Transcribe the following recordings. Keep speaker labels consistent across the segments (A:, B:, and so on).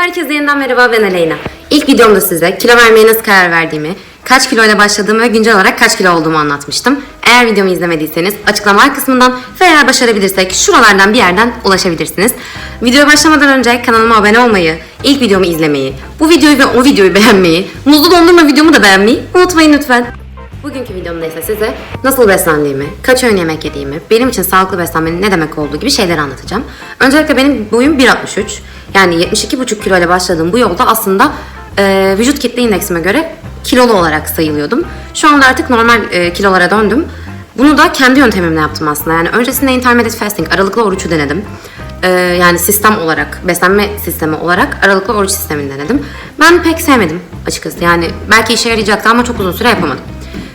A: Herkese yeniden merhaba ben Aleyna. İlk videomda size kilo vermeye nasıl karar verdiğimi, kaç kiloyla başladığımı ve güncel olarak kaç kilo olduğumu anlatmıştım. Eğer videomu izlemediyseniz açıklamalar kısmından ve eğer başarabilirsek şuralardan bir yerden ulaşabilirsiniz. Videoya başlamadan önce kanalıma abone olmayı, ilk videomu izlemeyi, bu videoyu ve o videoyu beğenmeyi, muzlu dondurma videomu da beğenmeyi unutmayın lütfen. Bugünkü videomda ise size nasıl beslendiğimi, kaç öğün yemek yediğimi, benim için sağlıklı beslenmenin ne demek olduğu gibi şeyleri anlatacağım. Öncelikle benim boyum 1.63. Yani 72,5 kilo ile başladığım bu yolda aslında e, vücut kitle indeksime göre kilolu olarak sayılıyordum. Şu anda artık normal e, kilolara döndüm. Bunu da kendi yöntemimle yaptım aslında. Yani öncesinde intermittent fasting, aralıklı orucu denedim. E, yani sistem olarak, beslenme sistemi olarak aralıklı oruç sistemini denedim. Ben pek sevmedim açıkçası. Yani belki işe yarayacaktı ama çok uzun süre yapamadım.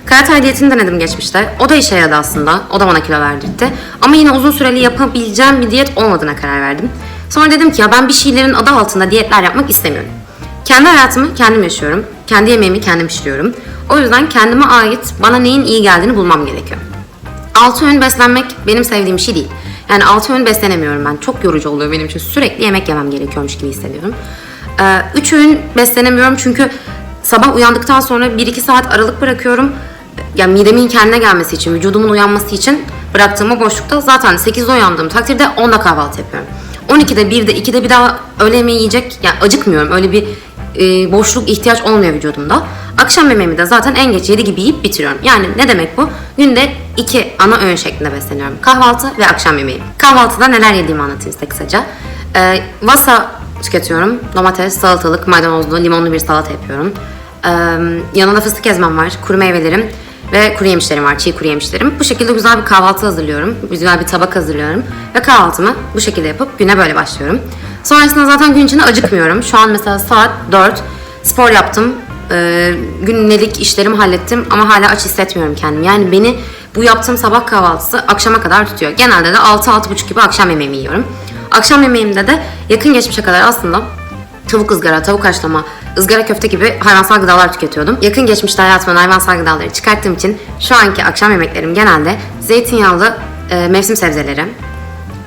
A: Karatay diyetini denedim geçmişte. O da işe yaradı aslında. O da bana kilo verdirtti. Ama yine uzun süreli yapabileceğim bir diyet olmadığına karar verdim. Sonra dedim ki ya ben bir şeylerin adı altında diyetler yapmak istemiyorum. Kendi hayatımı kendim yaşıyorum. Kendi yemeğimi kendim pişiriyorum. O yüzden kendime ait bana neyin iyi geldiğini bulmam gerekiyor. 6 öğün beslenmek benim sevdiğim şey değil. Yani 6 öğün beslenemiyorum ben. Çok yorucu oluyor benim için. Sürekli yemek yemem gerekiyormuş gibi hissediyorum. 3 öğün beslenemiyorum çünkü sabah uyandıktan sonra 1-2 saat aralık bırakıyorum. Yani midemin kendine gelmesi için, vücudumun uyanması için bıraktığım o boşlukta zaten 8'de uyandığım takdirde 10'da kahvaltı yapıyorum. 12'de, 1'de, 2'de bir daha öğle yemeği yiyecek, yani acıkmıyorum. Öyle bir e, boşluk ihtiyaç olmuyor vücudumda. Akşam yemeğimi de zaten en geç 7 gibi yiyip bitiriyorum. Yani ne demek bu? Günde iki ana öğün şeklinde besleniyorum. Kahvaltı ve akşam yemeği. Kahvaltıda neler yediğimi anlatayım size kısaca. E, vasa tüketiyorum. Domates, salatalık, maydanozlu, limonlu bir salata yapıyorum. E, yanında fıstık ezmem var, kuru meyvelerim ve kuru yemişlerim var, çiğ kuru yemişlerim. Bu şekilde güzel bir kahvaltı hazırlıyorum. Güzel bir tabak hazırlıyorum. Ve kahvaltımı bu şekilde yapıp güne böyle başlıyorum. Sonrasında zaten gün içinde acıkmıyorum. Şu an mesela saat 4. Spor yaptım. Ee, günlük işlerimi hallettim ama hala aç hissetmiyorum kendimi. Yani beni bu yaptığım sabah kahvaltısı akşama kadar tutuyor. Genelde de 6-6.30 gibi akşam yemeğimi yiyorum. Akşam yemeğimde de yakın geçmişe kadar aslında tavuk ızgara, tavuk haşlama, ızgara köfte gibi hayvansal gıdalar tüketiyordum. Yakın geçmişte hayatımdan hayvansal gıdaları çıkarttığım için şu anki akşam yemeklerim genelde zeytinyağlı e, mevsim sebzeleri,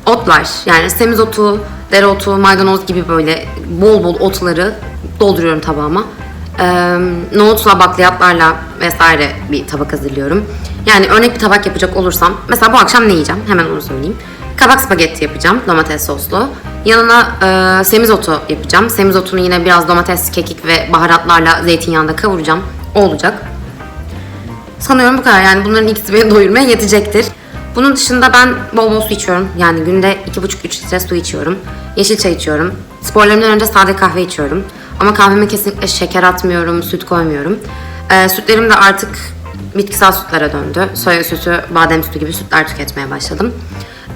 A: otlar yani semizotu, dereotu, maydanoz gibi böyle bol bol otları dolduruyorum tabağıma. Ee, nohutla, bakliyatlarla vesaire bir tabak hazırlıyorum. Yani örnek bir tabak yapacak olursam, mesela bu akşam ne yiyeceğim? Hemen onu söyleyeyim. Kabak spagetti yapacağım, domates soslu. Yanına e, semizotu yapacağım. Semizotunu yine biraz domates, kekik ve baharatlarla zeytinyağında kavuracağım. O olacak. Sanıyorum bu kadar. Yani bunların ikisi beni doyurmaya yetecektir. Bunun dışında ben bol bol su içiyorum. Yani günde 2,5-3 litre su içiyorum. Yeşil çay içiyorum. Sporlarımdan önce sade kahve içiyorum. Ama kahveme kesinlikle şeker atmıyorum, süt koymuyorum. Ee, sütlerim de artık bitkisel sütlere döndü. Soya sütü, badem sütü gibi sütler tüketmeye başladım.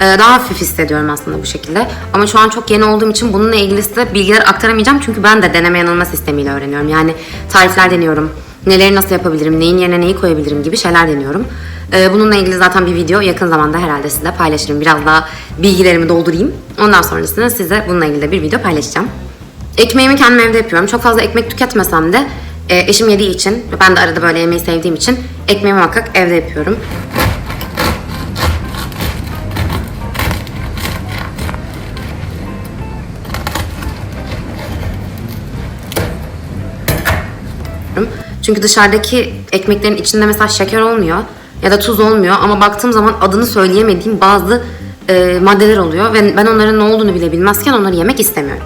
A: Ee, daha hafif hissediyorum aslında bu şekilde. Ama şu an çok yeni olduğum için bununla ilgili size bilgiler aktaramayacağım. Çünkü ben de deneme yanılma sistemiyle öğreniyorum. Yani tarifler deniyorum. Neleri nasıl yapabilirim, neyin yerine neyi koyabilirim gibi şeyler deniyorum. Ee, bununla ilgili zaten bir video yakın zamanda herhalde size paylaşırım. Biraz daha bilgilerimi doldurayım. Ondan sonrasında size bununla ilgili de bir video paylaşacağım. Ekmeğimi kendim evde yapıyorum. Çok fazla ekmek tüketmesem de e, eşim yediği için ve ben de arada böyle yemeği sevdiğim için ekmeğimi muhakkak evde yapıyorum. Çünkü dışarıdaki ekmeklerin içinde mesela şeker olmuyor ya da tuz olmuyor ama baktığım zaman adını söyleyemediğim bazı e, maddeler oluyor ve ben onların ne olduğunu bile bilmezken onları yemek istemiyorum.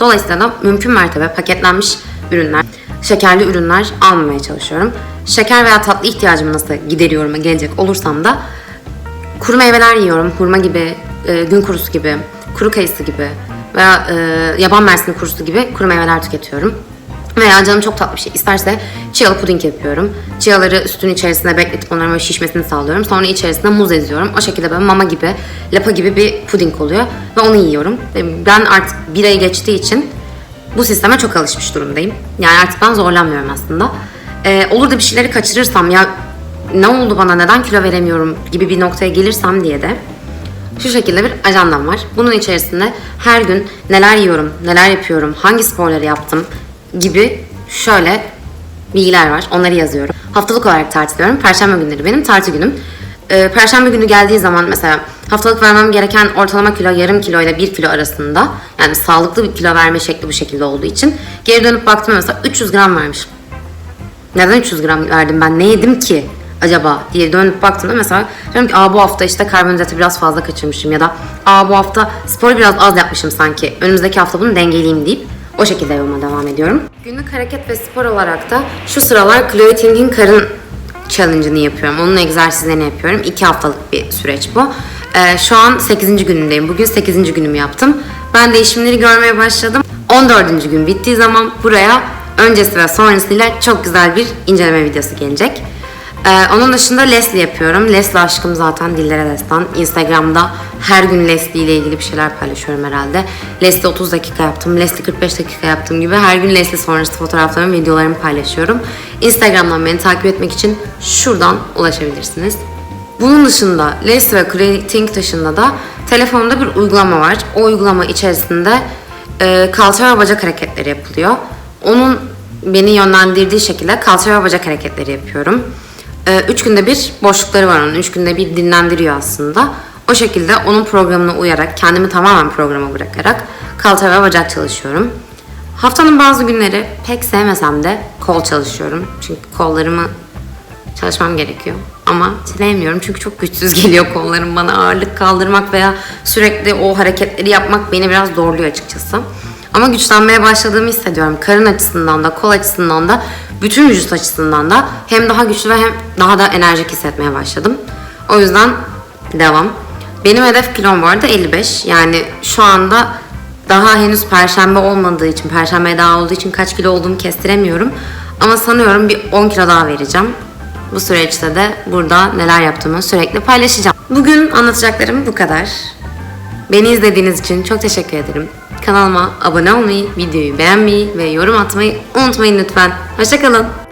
A: Dolayısıyla da mümkün mertebe paketlenmiş ürünler, şekerli ürünler almamaya çalışıyorum. Şeker veya tatlı ihtiyacımı nasıl gideriyorum gelecek olursam da kuru meyveler yiyorum. Hurma gibi, e, gün kurusu gibi, kuru kayısı gibi veya e, yaban mersini kurusu gibi kuru meyveler tüketiyorum. Veya canım çok tatlı bir şey isterse chialı puding yapıyorum. Chiaları sütün içerisine bekletip onların böyle şişmesini sağlıyorum. Sonra içerisine muz eziyorum. O şekilde böyle mama gibi, lapa gibi bir puding oluyor. Ve onu yiyorum. Ben artık bir ay geçtiği için bu sisteme çok alışmış durumdayım. Yani artık ben zorlanmıyorum aslında. Ee, olur da bir şeyleri kaçırırsam ya ne oldu bana neden kilo veremiyorum gibi bir noktaya gelirsem diye de şu şekilde bir ajandam var. Bunun içerisinde her gün neler yiyorum, neler yapıyorum, hangi sporları yaptım gibi şöyle bilgiler var. Onları yazıyorum. Haftalık olarak tartılıyorum. Perşembe günleri benim tartı günüm. e, Perşembe günü geldiği zaman mesela haftalık vermem gereken ortalama kilo yarım kilo ile 1 kilo arasında yani sağlıklı bir kilo verme şekli bu şekilde olduğu için geri dönüp baktım mesela 300 gram vermişim. Neden 300 gram verdim ben ne yedim ki acaba diye dönüp baktığımda mesela diyorum ki Aa, bu hafta işte karbonhidratı biraz fazla kaçırmışım ya da Aa, bu hafta sporu biraz az yapmışım sanki önümüzdeki hafta bunu dengeleyeyim deyip o şekilde yoluma devam ediyorum. Günlük hareket ve spor olarak da şu sıralar Chloe Ting'in karın challenge'ını yapıyorum. Onun egzersizlerini yapıyorum. 2 haftalık bir süreç bu. Ee, şu an 8. günündeyim. Bugün 8. günümü yaptım. Ben değişimleri görmeye başladım. 14. gün bittiği zaman buraya öncesi ve sonrasıyla çok güzel bir inceleme videosu gelecek. Ee, onun dışında Leslie yapıyorum. Leslie aşkım zaten dillere destan. Instagram'da her gün Leslie ile ilgili bir şeyler paylaşıyorum herhalde. Leslie 30 dakika yaptım, Leslie 45 dakika yaptım gibi her gün Leslie sonrası fotoğraflarımı, videolarımı paylaşıyorum. Instagram'dan beni takip etmek için şuradan ulaşabilirsiniz. Bunun dışında Leslie ve Creating dışında da telefonda bir uygulama var. O uygulama içerisinde e, kalça ve bacak hareketleri yapılıyor. Onun beni yönlendirdiği şekilde kalça ve bacak hareketleri yapıyorum. Ee, üç günde bir boşlukları var onun. Üç günde bir dinlendiriyor aslında. O şekilde onun programına uyarak, kendimi tamamen programa bırakarak kalça ve bacak çalışıyorum. Haftanın bazı günleri pek sevmesem de kol çalışıyorum. Çünkü kollarımı çalışmam gerekiyor. Ama sevmiyorum çünkü çok güçsüz geliyor kollarım bana. Ağırlık kaldırmak veya sürekli o hareketleri yapmak beni biraz zorluyor açıkçası. Ama güçlenmeye başladığımı hissediyorum. Karın açısından da, kol açısından da, bütün vücut açısından da hem daha güçlü ve hem daha da enerjik hissetmeye başladım. O yüzden devam. Benim hedef kilom bu arada 55. Yani şu anda daha henüz perşembe olmadığı için, perşembe daha olduğu için kaç kilo olduğumu kestiremiyorum. Ama sanıyorum bir 10 kilo daha vereceğim. Bu süreçte de burada neler yaptığımı sürekli paylaşacağım. Bugün anlatacaklarım bu kadar. Beni izlediğiniz için çok teşekkür ederim. Kanalıma abone olmayı, videoyu beğenmeyi ve yorum atmayı unutmayın lütfen. Hoşçakalın.